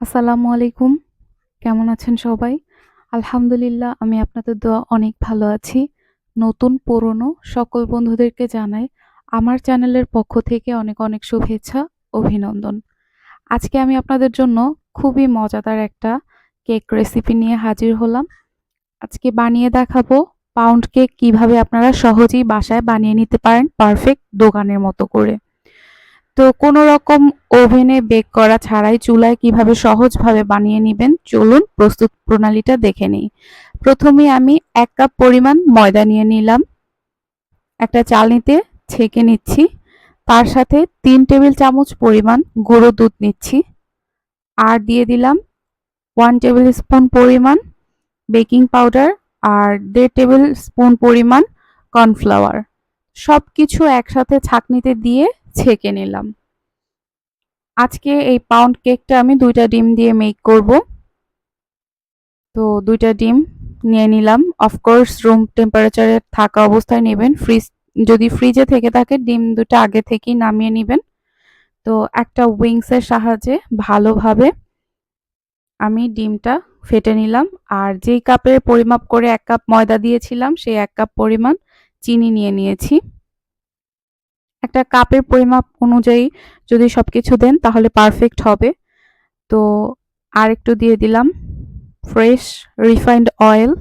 আসসালামু আলাইকুম। কেমন আছেন সবাই? আলহামদুলিল্লাহ আমি আপনাদের দোয়া অনেক ভালো আছি। নতুন পুরনো সকল বন্ধুদেরকে জানাই আমার চ্যানেলের পক্ষ থেকে অনেক, অনেক শুভেচ্ছা, অভিনন্দন। আজকে আমি আপনাদের জন্য খুবই মজাদার একটা কেক রেসিপি নিয়ে হাজির হলাম। আজকে বানিয়ে দেখাবো পাউন্ড কেক কীভাবে আপনারা সহজেই বাসায় বানিয়ে নিতে পারেন পারফেক্ট দোকানের মতো করে। তো কোনো রকম ওভেনে বেক করা ছাড়াই চুলায় কীভাবে সহজভাবে বানিয়ে নিবেন, চলুন প্রস্তুত প্রণালীটা দেখে নিই। প্রথমে আমি এক কাপ পরিমাণ ময়দা নিয়ে নিলাম। একটা চালনিতে ছেঁকে নিচ্ছি। তার সাথে তিন টেবিল চামচ পরিমাণ গুঁড়ো দুধ নিচ্ছি। আর দিয়ে দিলাম ওয়ান টেবিল স্পুন পরিমাণ বেকিং পাউডার আর দেড় টেবিল স্পুন পরিমাণ কর্নফ্লাওয়ার। সব কিছু একসাথে ছাঁকনিতে দিয়ে ছেঁকে নিলাম। আজকে এই পাউন্ড কেকটা আমি দুইটা ডিম দিয়ে মেক করব। তো দুইটা ডিম নিয়ে নিলাম। অফকোর্স রুম টেম্পারেচারে থাকা অবস্থায় নেবেন। ফ্রিজ যদি ফ্রিজে থেকে থাকে, ডিম দুটো আগে থেকেই নামিয়ে নেবেন। তো একটা উইংসের সাহায্যে ভালোভাবে আমি ডিমটা ফেটে নিলাম। আর যেই কাপের পরিমাপ করে এক কাপ ময়দা দিয়েছিলাম, সেই এক কাপ পরিমাণ চিনি নিয়ে নিয়েছি। একটা কাপের পরিমাপ অনুযায়ী যদি সব কিছু দেন, তাহলে পারফেক্ট হবে। তো আর একটু দিয়ে দিলাম। ফ্রেশ রিফাইন্ড অয়েল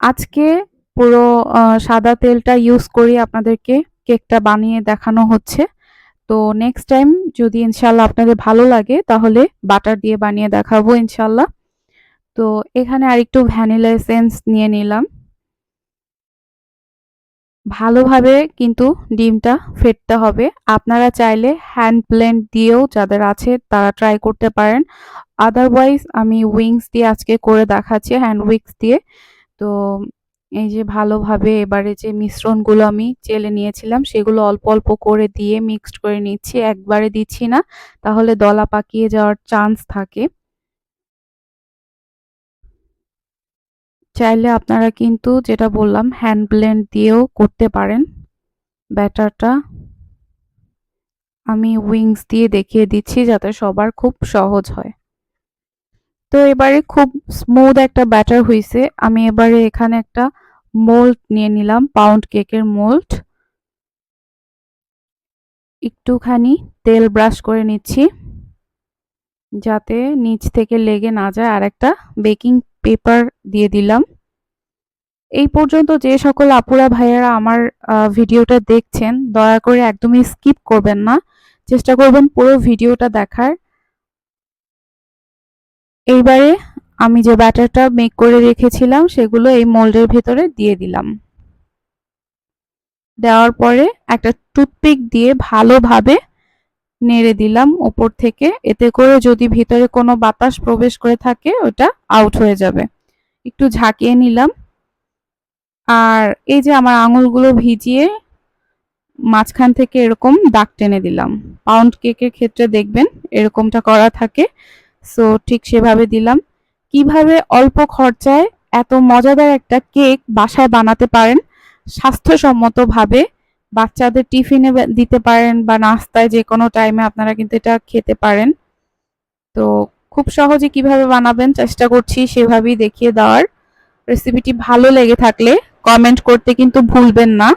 আজকে পুরো সাদা তেলটা ইউজ করি আপনাদেরকে। কেকটা বানিয়ে দেখানো হচ্ছে। তো নেক্সট টাইম যদি ইনশাল্লাহ আপনাদের ভালো লাগে, তাহলে বাটার দিয়ে বানিয়ে দেখাবো ইনশাল্লাহ তো এখানে আরেকটু ভ্যানিলা এসেন্স নিয়ে নিলাম। ভালোভাবে কিন্তু ডিমটা ফেটতে হবে। আপনারা চাইলে হ্যান্ড ব্লেন্ড দিয়েও যাদের আছে তারা ট্রাই করতে পারেন। আদারওয়াইজ আমি উইংস দিয়ে আজকে করে দেখাচ্ছি হ্যান্ড উইংস দিয়ে। তো এই যে ভালোভাবে এবারে যে মিশ্রণগুলো আমি চেলে নিয়েছিলাম, সেগুলো অল্প অল্প করে দিয়ে মিক্সড করে নিচ্ছি। একবারে দিচ্ছি না, তাহলে দলা পাকিয়ে যাওয়ার চান্স থাকে। চাইলে আপনারা কিন্তু যেটা বললাম হ্যান্ড ব্লেন্ড দিয়েও করতে পারেন। ব্যাটারটা আমি উইংস দিয়ে দেখিয়ে দিচ্ছি যাতে সবার খুব সহজ হয়। তো এবারে খুব স্মুথ একটা ব্যাটার হয়েছে আমি এবারে এখানে একটা মোল্ড নিয়ে নিলাম পাউন্ড কেকের মোল্ড একটুখানি তেল ব্রাশ করে নিচ্ছি। যাতে নিচ থেকে লেগে না যায় আর একটা বেকিং পেপার দিয়ে দিলাম। এই পর্যন্ত যে সকল আপুরা, ভাইয়ারা আমার ভিডিওটা দেখছেন, দয়া করে একদমই স্কিপ করবেন না। চেষ্টা করবেন পুরো ভিডিওটা দেখার। এইবারে আমি যে ব্যাটারটা মেক করে রেখেছিলাম, সেগুলো এই মোল্ডের ভেতরে দিয়ে দিলাম। দেওয়ার পরে একটা টুথপিক দিয়ে ভালোভাবে নেড়ে দিলাম উপর থেকে। এতে করে যদি ভিতরে কোনো বাতাস প্রবেশ করে থাকে, ওটা আউট হয়ে যাবে। একটু ঝাঁকিয়ে নিলাম। আর এই যে আমার আঙুলগুলো ভিজিয়ে মাঝখান থেকে এরকম দাগ টেনে দিলাম। পাউন্ড কেকের ক্ষেত্রে দেখবেন এরকমটা করা থাকে। সো ঠিক সেভাবে দিলাম। কীভাবে অল্প খরচায় এত মজাদার একটা কেক বাসায় বানাতে পারেন, স্বাস্থ্যসম্মতভাবে বাচ্চাদের টিফিনে দিতে পারেন বা নাস্তায় যে কোনো টাইমে আপনারা কিন্তু এটা খেতে পারেন। তো খুব সহজে কীভাবে বানাবেন চেষ্টা করছি সেভাবেই দেখিয়ে দেওয়ার। রেসিপিটি ভালো লেগে থাকলে কমেন্ট করতে কিন্তু ভুলবেন না।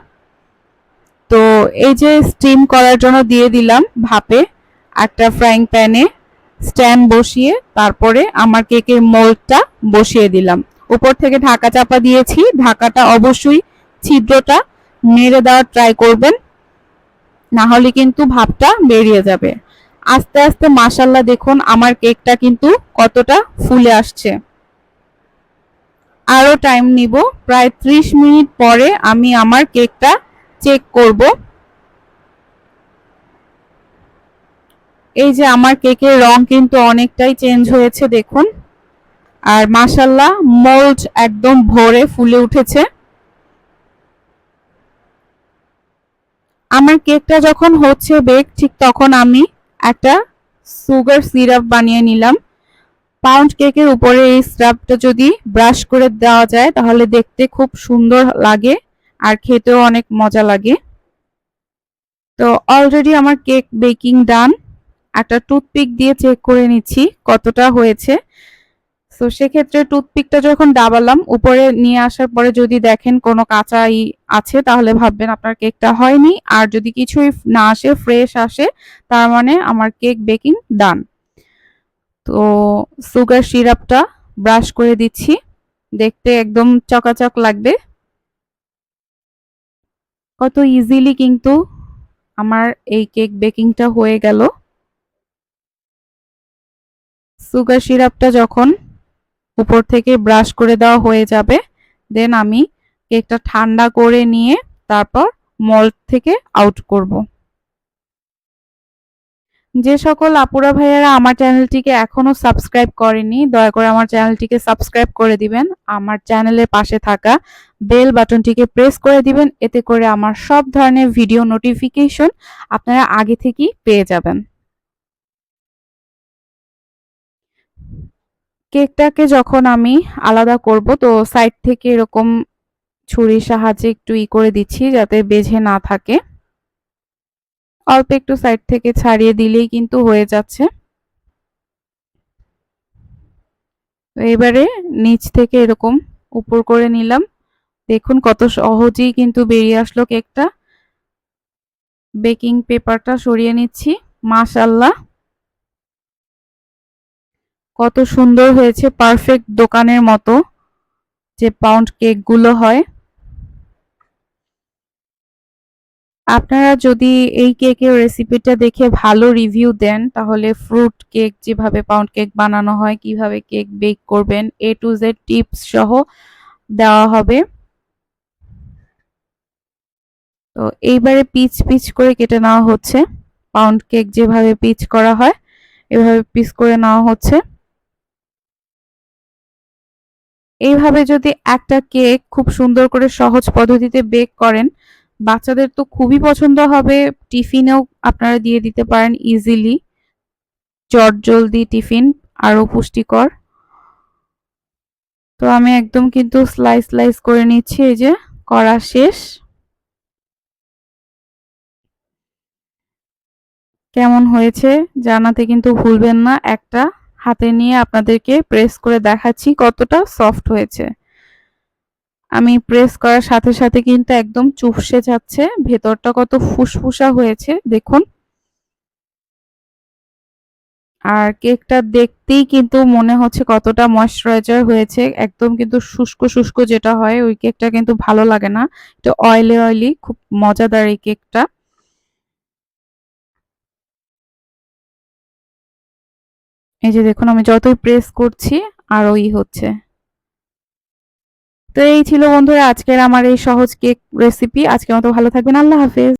তো এই যে স্টিম করার জন্য দিয়ে দিলাম ভাপে একটা ফ্রাইং প্যানে স্ট্যান্ড বসিয়ে তারপরে আমার কেকের মোল্ডটা বসিয়ে দিলাম। উপর থেকে ঢাকা চাপা দিয়েছি। ঢাকাটা অবশ্যই ছিদ্রটা নেড়ে দেওয়ার ট্রাই করবেন না হলে কিন্তু ভাবটা বেরিয়ে যাবে। আস্তে আস্তে মাসাল্লাহ দেখুন আমার কেকটা কিন্তু কতটা ফুলে আসছে। আরও টাইম নিব, প্রায় ত্রিশ মিনিট পরে আমি আমার কেকটা চেক করব। এই যে আমার কেকের রং কিন্তু অনেকটাই চেঞ্জ হয়েছে, দেখুন। আর মাসাল্লাহ মোল্ড একদম ভরে ফুলে উঠেছে। আমার কেকটা যখন হচ্ছে বেক ঠিক তখন আমি একটা সুগার সিরাপ বানিয়ে নিলাম। পাউন্ড কেকের উপরে এই সিরাপটা যদি ব্রাশ করে দেওয়া যায়, তাহলে দেখতে খুব সুন্দর লাগে আর খেতেও অনেক মজা লাগে। তো অলরেডি আমার কেক বেকিং ডান একটা টুথপিক দিয়ে চেক করে নিচ্ছি কতটা হয়েছে। তো সেক্ষেত্রে টুথপিকটা যখন দাবালাম, উপরে নিয়ে আসার পরে যদি দেখেন কোনো কাঁচাই আছে, তাহলে ভাববেন আপনার কেকটা হয়নি। আর যদি কিছুই না আসে ফ্রেশ আসে, তার মানে আমার কেক বেকিং ডান তো সুগার সিরাপটা ব্রাশ করে দিচ্ছি। দেখতে একদম চকাচক লাগবে। কত ইজিলি কিন্তু আমার এই কেক বেকিংটা হয়ে গেল। সুগার সিরাপটা যখন উপর থেকে ব্রাশ করে দেওয়া হয়ে যাবে। দেন আমি কেকটা ঠান্ডা করে নিয়ে তারপর মল্ট থেকে আউট করব। যে সকল আপুরা ভাইয়ারা আমার চ্যানেলটিকে এখনও সাবস্ক্রাইব করেনি, দয়া করে আমার চ্যানেলটিকে সাবস্ক্রাইব করে দিবেন। আমার চ্যানেলের পাশে থাকা বেল বাটনটিকে প্রেস করে দিবেন। এতে করে আমার সব ধরনের ভিডিও নোটিফিকেশন আপনারা আগে থেকেই পেয়ে যাবেন। কেকটাকে যখন আমি আলাদা করব, তো সাইড থেকে এরকম ছুরির সাহায্যে একটু ই করে দিচ্ছি যাতে বেঝে না থাকে। অল্প একটু সাইড থেকে ছাড়িয়ে দিলেই কিন্তু হয়ে যাচ্ছে। এবারে নিচ থেকে এরকম উপর করে নিলাম। দেখুন কত সহজেই কিন্তু বেরিয়ে আসলো কেকটা। বেকিং পেপারটা সরিয়ে নিচ্ছি মাশাল্লাহ কত সুন্দর হয়েছে পারফেক্ট দোকানের মতো যে পাউন্ড কেকগুলো হয়। আপনারা যদি এই কেকের রেসিপিটা দেখে ভালো রিভিউ দেন, তাহলে ফ্রুট কেক যেভাবে পাউন্ড কেক বানানো হয়, কীভাবে কেক বেক করবেন এ টু জেড টিপস সহ দেওয়া হবে। তো এইবারে পিচ পিচ করে কেটে নেওয়া হচ্ছে। পাউন্ড কেক যেভাবে পিচ করা হয়, এভাবে পিচ করে নেওয়া হচ্ছে। এইভাবে যদি একটা কেক খুব সুন্দর করে সহজ পদ্ধতিতে বেক করেন, বাচ্চাদের তো খুবই পছন্দ হবে। টিফিনেও আপনারা দিয়ে দিতে পারেন ইজিলি চট জলদি টিফিন, আরও পুষ্টিকর। তো আমি একদম কিন্তু স্লাইস স্লাইস করে নিচ্ছি, এই যে করা শেষ। কেমন হয়েছে জানাতে কিন্তু ভুলবেন না, একটা হাতে নিয়ে আপনাদেরকে প্রেস করে দেখাচ্ছি কতটা সফট হয়েছে। আমি প্রেস করার সাথে সাথে কিন্তু একদম চুপসে যাচ্ছে, ভেতরটা কত ফুসফুসা হয়েছে, দেখুন। আর কেকটা দেখতেই কিন্তু মনে হচ্ছে কতটা ময়শ্চারাইজার হয়েছে, একদম কিন্তু শুষ্ক শুষ্ক যেটা হয়, ওই কেকটা কিন্তু ভালো লাগে না। একটু অয়েলি অয়েলি খুব মজাদার এই কেকটা। এই যে দেখুন, আমি যতই প্রেস করছি, আর ওই হচ্ছে। তো এই ছিল বন্ধুরা, আজকের আমার এই সহজ কেক রেসিপি আজকের মতো ভালো থাকবেন, আল্লাহ হাফেজ।